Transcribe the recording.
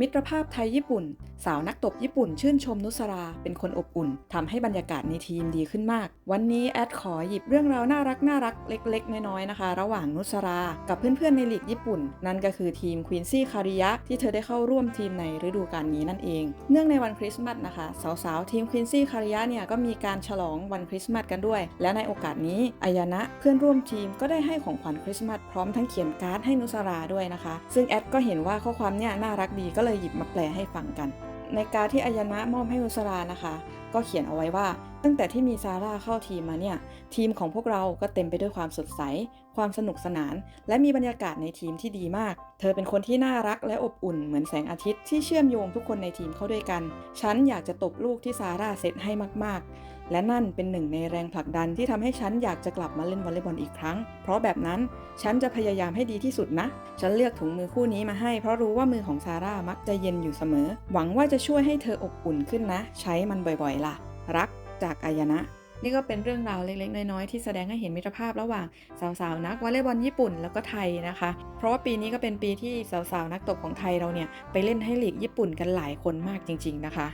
มิตรภาพไทยญี่ปุ่น สาวนักตบญี่ปุ่นชื่นชมนุสรา เป็นคนอบอุ่นทำให้บรรยากาศในทีมดีขึ้นมาก วันนี้แอดขอหยิบเรื่องราวน่ารักน่ารักเล็ก ๆ น้อยๆนะคะ ระหว่างนุสรา กับเพื่อนๆในลีกญี่ปุ่น นั่นก็คือทีมควีนซี่คาริยะที่เธอได้เข้าร่วมทีมในฤดูกาลนี้นั่นเอง เนื่องในวันคริสต์มาสนะคะ สาวๆทีมควีนซี่คาริยะเนี่ยก็มีการฉลองวันคริสต์มาสกันด้วย และในโอกาสนี้อายานะเพื่อนร่วมทีมก็ได้ให้ของขวัญคริสต์มาสพร้อมทั้งเขียนการ์ดให้นุสราด้วยนะคะ ซึ่งแอดก็เห็นว่าข้อความเนี่ยน่ารักดีก็เลยหยิบมาแปลให้ฟังกัน ในการที่อายนะมอบให้นุสรานะคะ ก็เขียนเอาไว้ว่า ตั้งแต่ที่มีซาร่าเข้าทีมมาเนี่ย ทีมของพวกเราก็เต็มไปด้วยความสดใส ความสนุกสนาน และมีบรรยากาศในทีมที่ดีมาก เธอเป็นคนที่น่ารักและอบอุ่นเหมือนแสงอาทิตย์ที่เชื่อมโยงทุกคนในทีมเข้าด้วยกัน ฉันอยากจะตบลูกที่ซาร่าเซตให้มากๆ และนั่นเป็นหนึ่งในแรงผลักดันที่ทำให้ฉันอยากจะกลับมาเล่นวอลเลย์บอลอีกครั้ง เพราะแบบนั้นฉันจะพยายามให้ดีที่สุดนะ ฉันเลือกถุงมือคู่นี้มาให้เพราะรู้ว่ามือของซาร่ามักจะเย็นอยู่เสมอ หวังว่าจะช่วยให้เธออบอุ่นขึ้นนะ ใช้มันบ่อยๆล่ะ รักจากอายนะนี่ก็เป็นเรื่องราวเล็กๆ น้อยๆ ที่แสดงให้เห็นมิตรภาพระหว่างสาวๆ นักวอลเลย์บอลญี่ปุ่นแล้วก็ไทยนะคะ เพราะว่าปีนี้ก็เป็นปีที่สาวๆ นักตบของไทยเราเนี่ยไปเล่นให้ลีกญี่ปุ่นกันหลายคนมากจริง ๆ นะคะ